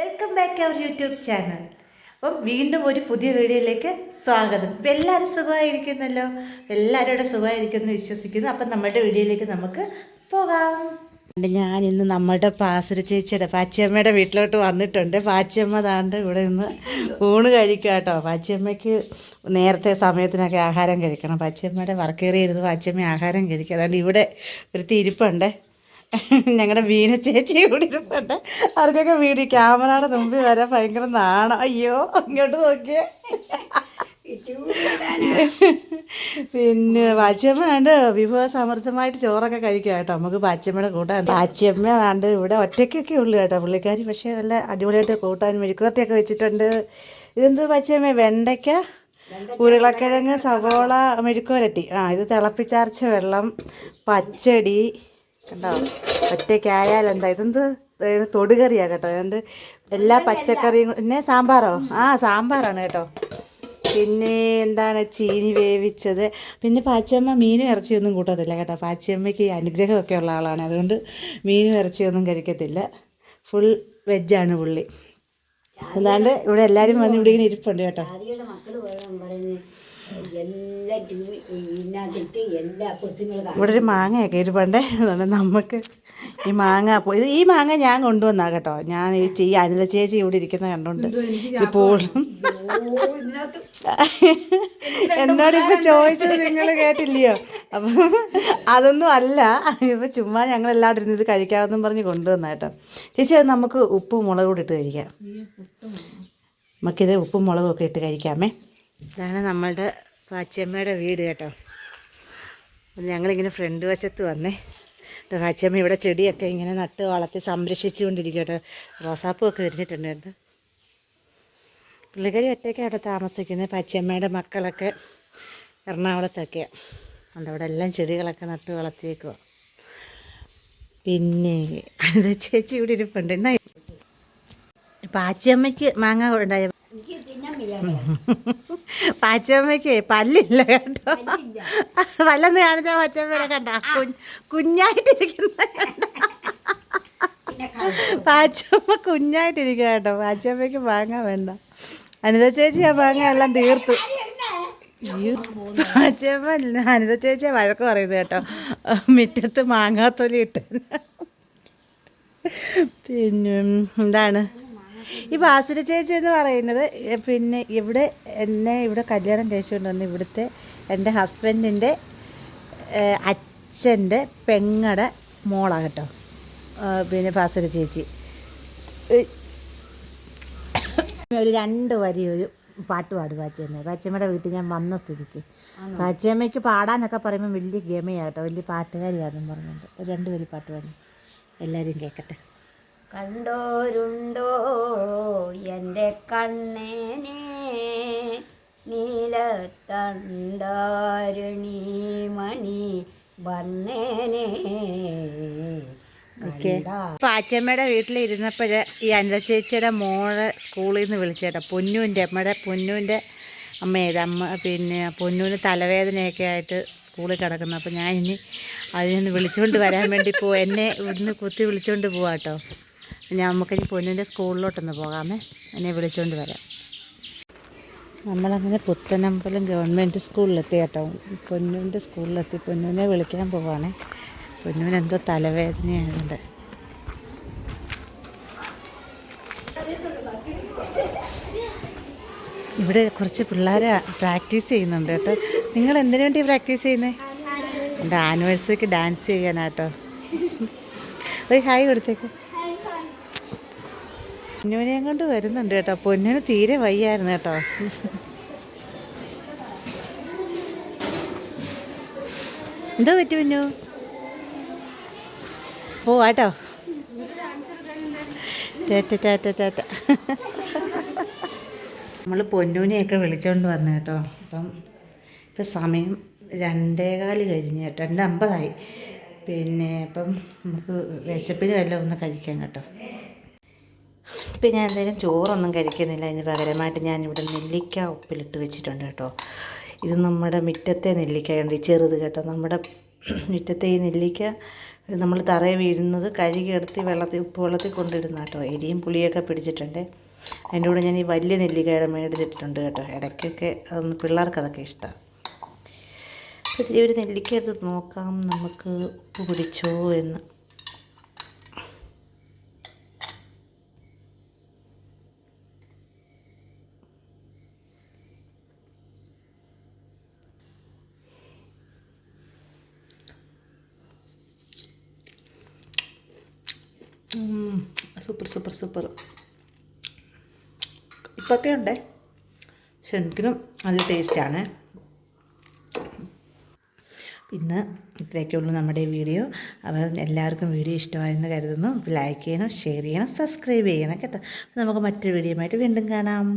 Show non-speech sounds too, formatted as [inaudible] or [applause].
Welcome back our YouTube channel അപ്പം വീണ്ടും ഒരു പുതിയ വീഡിയോയിലേക്ക് സ്വാഗതം. ഇപ്പം എല്ലാവരും സുഖമായിരിക്കുന്നല്ലോ? എല്ലാവരും ഇവിടെ സുഖമായിരിക്കുമെന്ന് വിശ്വസിക്കുന്നു. അപ്പം നമ്മുടെ വീഡിയോയിലേക്ക് നമുക്ക് പോകാം. ഞാൻ ഇന്ന് നമ്മുടെ പാസുര ചേച്ചിയുടെ പാച്ചിയമ്മയുടെ വീട്ടിലോട്ട് വന്നിട്ടുണ്ട്. പാച്ചിയമ്മ താണ്ട് ഇവിടെ നിന്ന് ഊണ് കഴിക്കുക കേട്ടോ. പാച്ചിയമ്മയ്ക്ക് നേരത്തെ സമയത്തിനൊക്കെ ആഹാരം കഴിക്കണം. പാച്ചിയമ്മയുടെ വർക്കേറിയിരുന്ന് പാച്ചിയമ്മ ആഹാരം കഴിക്കുക. അതുകൊണ്ട് ഇവിടെ ഒരു തിരിപ്പുണ്ട്. ഞങ്ങളുടെ വീന ചേച്ചി കൂടി ഇരുന്നുണ്ട് അവർക്കൊക്കെ വീട് ക്യാമറയുടെ മുമ്പിൽ വരെ ഭയങ്കര നാണം. അയ്യോ അങ്ങോട്ട് നോക്കിയേ. പിന്നെ പാച്ചിയമ്മ വിഭവ സമൃദ്ധമായിട്ട് ചോറൊക്കെ കഴിക്കാം കേട്ടോ. നമുക്ക് പാച്ചിയമ്മയുടെ കൂട്ടാൻ. പാച്ചിയമ്മ കണ്ട് ഇവിടെ ഒറ്റയ്ക്കൊക്കെ ഉള്ളു കേട്ടോ. പുള്ളിക്കാരി പക്ഷേ നല്ല അടിപൊളിയായിട്ട് കൂട്ടാൻ മെഴുക്കുവരട്ടിയൊക്കെ വെച്ചിട്ടുണ്ട്. ഇതെന്ത് പാച്ചിയമ്മ വെണ്ടയ്ക്ക ഉരുളക്കിഴങ്ങ് സവോള മെഴുക്കുവരട്ടി. ആ ഇത് തിളപ്പിച്ചാർച്ച വെള്ളം പച്ചടി കണ്ടോ? ഒറ്റയ്ക്കായാൽ എന്താ? ഇതെന്ത്? ഇത് തൊടുകറിയാ കേട്ടോ. അതുകൊണ്ട് എല്ലാ പച്ചക്കറിയും പിന്നെ സാമ്പാറോ? ആ സാമ്പാറാണ് കേട്ടോ. പിന്നെ എന്താണ് ചീനി വേവിച്ചത്? പിന്നെ പാച്ചിയമ്മ മീനും ഇറച്ചിയൊന്നും കൂട്ടത്തില്ല കേട്ടോ. പാച്ചിയമ്മയ്ക്ക് അനുഗ്രഹമൊക്കെ ഉള്ള ആളാണ്. അതുകൊണ്ട് മീനും ഇറച്ചിയൊന്നും കഴിക്കത്തില്ല. ഫുൾ വെജാണ് പുള്ളി. അതാണ്ട് ഇവിടെ എല്ലാവരും വന്ന് ഇവിടെ ഇങ്ങനെ ഇരിപ്പുണ്ട് കേട്ടോ. എല്ലാ ടി വി എല്ലാ കൊച്ചുങ്ങളും ഇവിടെ ഒരു മാങ്ങയൊക്കെ ഇരിപ്പുണ്ടേ അതുകൊണ്ട് നമുക്ക് ഈ മാങ്ങ പോ- ഇത് ഈ മാങ്ങ ഞാൻ കൊണ്ടുവന്നാ കേട്ടോ. ഞാൻ ഈ ചേ- ഈ അനിത ചേച്ചി ഇവിടെ ഇരിക്കുന്ന കണ്ടോണ്ട്. ഇപ്പോഴും ഓ, ഇതിനകത്ത് എന്നോട് ഇപ്പൊ ചോദിച്ചത് നിങ്ങൾ കേട്ടില്ലയോ? അപ്പം അതൊന്നും അല്ല. ഇപ്പൊ ചുമ്മാ ഞങ്ങൾ എല്ലാവരും ഇരുന്ന് ഇത് കഴിക്കാമെന്നും പറഞ്ഞ് കൊണ്ടുവന്ന കേട്ടോ. ചേച്ചി അത് നമുക്ക് ഉപ്പും മുളകും കൂടി ഇട്ട് കഴിക്കാം. നമുക്കിത് ഉപ്പും മുളകും ഒക്കെ ഇട്ട് കഴിക്കാമേ. ഇതാണ് നമ്മളുടെ പാച്ചിയമ്മയുടെ വീട് കേട്ടോ. ഞങ്ങളിങ്ങനെ ഫ്രണ്ട് വശത്ത് വന്നേ. കേട്ടോ പാച്ചമ്മ ഇവിടെ ചെടിയൊക്കെ ഇങ്ങനെ നട്ട് വളർത്തി സംരക്ഷിച്ചുകൊണ്ടിരിക്കും കേട്ടോ റോസാപ്പൂവൊക്കെ വിരിഞ്ഞിട്ടുണ്ട് കേട്ടോ പുള്ളിക്കാരി ഒറ്റയ്ക്ക് അവിടെ താമസിക്കുന്നത് പാച്ചിയമ്മയുടെ മക്കളൊക്കെ എറണാകുളത്തൊക്കെയാണ് അതുകൊണ്ട് അവിടെ എല്ലാം ചെടികളൊക്കെ നട്ട് വളർത്തിയേക്കുക പിന്നെ അനിത ചേച്ചി ഇവിടെ ഇരിപ്പുണ്ട്. എന്നാ പാച്ചിയമ്മയ്ക്ക് മാങ്ങ ഉണ്ടായ [laughs] പാച്ചമ്മയ്ക്ക് പല്ലില്ല കേട്ടോ. [laughs] പല്ലെന്ന് കാണിച്ച പാച്ചമ്മേനെ കണ്ട. കുഞ്ഞായിട്ടിരിക്കുന്ന. പാച്ചമ്മ കുഞ്ഞായിട്ടിരിക്കുക കേട്ടോ. പാച്ചമ്മയ്ക്ക് വാങ്ങാൻ വേണ്ട. അനിത ചേച്ചി ആ മാങ്ങ എല്ലാം തീർത്തു. പാച്ചമ്മ അനിത ചേച്ചിയെ വഴക്ക് പറയുന്നത് കേട്ടോ. മുറ്റത്ത് മാങ്ങാത്തൊലി ഇട്ട് പിന്നെ എന്താണ്? ഈ ബാസുര ചേച്ചി എന്ന് പറയുന്നത് പിന്നെ ഇവിടെ എന്നെ ഇവിടെ കല്യാണം കഴിച്ചുകൊണ്ട് വന്ന് ഇവിടുത്തെ എന്റെ ഹസ്ബൻഡിന്റെ അച്ഛന്റെ പെങ്ങടെ മോളാണ് കേട്ടോ. പിന്നെ ബാസുര ചേച്ചി. ഒരു രണ്ട് വരി ഒരു പാട്ട് പാടും പാച്ചമ്മ പാച്ചമ്മയുടെ വീട്ടിൽ ഞാൻ വന്ന സ്ഥിതിക്ക്. പാച്ചമ്മയ്ക്ക് പാടാനൊക്കെ പറയുമ്പോൾ വലിയ ഗമയാട്ടോ വലിയ പാട്ടുകാരിയാണെന്ന് പറഞ്ഞുകൊണ്ട്. ഒരു രണ്ട് വരി പാട്ട് പാടും. എല്ലാവരും കേൾക്കട്ടെ കണ്ടോരുണ്ടോ എന്റെ കണ്ണേനെ നീലത്തണ്ടാരുണി മണി വന്നേനെ. പാച്ചമ്മയുടെ വീട്ടിലിരുന്നപ്പോൾ ഈ അനിത ചേച്ചിയുടെ മോളെ സ്കൂളിൽ നിന്ന് വിളിച്ചേട്ടാ പൊന്നുവിന്റെ അമ്മയുടെ പൊന്നുവിന്റെ അമ്മയത് അമ്മ പിന്നെ പൊന്നുവിന് തലവേദനയൊക്കെ ആയിട്ട് സ്കൂളിൽ കിടക്കുന്നു. അപ്പോൾ ഞാൻ ഇനി അതിൽ നിന്ന് വിളിച്ചുകൊണ്ട് വരാൻ വേണ്ടി പോ എന്നെ ഇവിടുന്ന് കുത്തി വിളിച്ചുകൊണ്ട് പോവാട്ടോ ഞാൻ നമുക്കിനി പൊന്നിന്റെ സ്കൂളിലോട്ടൊന്ന് പോകാമേ. എന്നെ വിളിച്ചുകൊണ്ട് വരാം. നമ്മളങ്ങനെ പുത്തനമ്പലം ഗവൺമെന്റ് സ്കൂളിലെത്തി കേട്ടോ പൊന്നൂന്റെ സ്കൂളിലെത്തി. പൊന്നൂനെ വിളിക്കാൻ പോവാണേ. പൊന്നൂന് എന്തോ തലവേദനയായതുകൊണ്ട് ഇവിടെ കുറച്ച് പിള്ളേരെ പ്രാക്ടീസ് ചെയ്യുന്നുണ്ട് കേട്ടോ. നിങ്ങൾ എന്തിനു വേണ്ടി പ്രാക്ടീസ് ചെയ്യുന്നത് എന്റെ ആനിവേഴ്സറിക്ക് ഡാൻസ് ചെയ്യാനാട്ടോ. ഒരു ഹായ് കൊടുത്തേക്ക്. പൊന്നൂനെയും കൊണ്ട് വരുന്നുണ്ട് കേട്ടോ. പൊന്നിന് തീരെ വയ്യായിരുന്നു കേട്ടോ. എന്തോ പറ്റി പൊന്നു? പോവാട്ടോ ടാറ്റ ടാറ്റ ടാറ്റ. നമ്മൾ പൊന്നൂനെയൊക്കെ വിളിച്ചോണ്ട് വന്നു കേട്ടോ. അപ്പം ഇപ്പം സമയം രണ്ടേകാൽ കഴിഞ്ഞ് കേട്ടോ. രണ്ട് അമ്പതായി. പിന്നെ അപ്പം നമുക്ക് വിശപ്പിന് വല്ലതും ഒന്ന് കഴിക്കാം കേട്ടോ. ഇപ്പം ഞാൻ എന്തായാലും ചോറൊന്നും കഴിക്കുന്നില്ല. അതിന് പകരമായിട്ട് ഞാനിവിടെ നെല്ലിക്ക ഉപ്പിലിട്ട് വെച്ചിട്ടുണ്ട് കേട്ടോ. ഇത് നമ്മുടെ മുറ്റത്തെ നെല്ലിക്കയുണ്ട് ചെറുത് കേട്ടോ. നമ്മുടെ മുറ്റത്തെ ഈ നെല്ലിക്ക നമ്മൾ തറയെ വീഴുന്നത് കഴുകി എടുത്ത് വെള്ളത്തിൽ ഉപ്പ് വെള്ളത്തിൽ കൊണ്ടിടുന്ന കേട്ടോ. എരിയും പുളിയൊക്കെ പിടിച്ചിട്ടുണ്ട്. അതിന്റെ കൂടെ ഞാൻ ഈ വലിയ നെല്ലിക്കയുടെ മേടിച്ചിട്ടുണ്ട് കേട്ടോ. ഇടയ്ക്കൊക്കെ അതൊന്ന് പിള്ളേർക്ക് അതൊക്കെ ഇഷ്ടമാണ് അപ്പോൾ ഇത്തിരി ഒരു നെല്ലിക്ക എടുത്ത് നോക്കാം. നമുക്ക് ഉപ്പ് പിടിച്ചോ എന്ന്. സൂപ്പർ സൂപ്പർ സൂപ്പർ ഇപ്പൊക്കെ ഉണ്ടേ. പക്ഷെ എനിക്കും നല്ല ടേസ്റ്റാണ് ഇന്ന് ഇത്രയൊക്കെയുള്ളൂ നമ്മുടെ വീഡിയോ. അപ്പോൾ എല്ലാവർക്കും വീഡിയോ ഇഷ്ടമായെന്ന് കരുതുന്നു. ലൈക്ക് ചെയ്യണം ഷെയർ ചെയ്യണം സബ്സ്ക്രൈബ് ചെയ്യണം കേട്ടോ. നമുക്ക് മറ്റൊരു വീഡിയോ ആയിട്ട് വീണ്ടും കാണാം.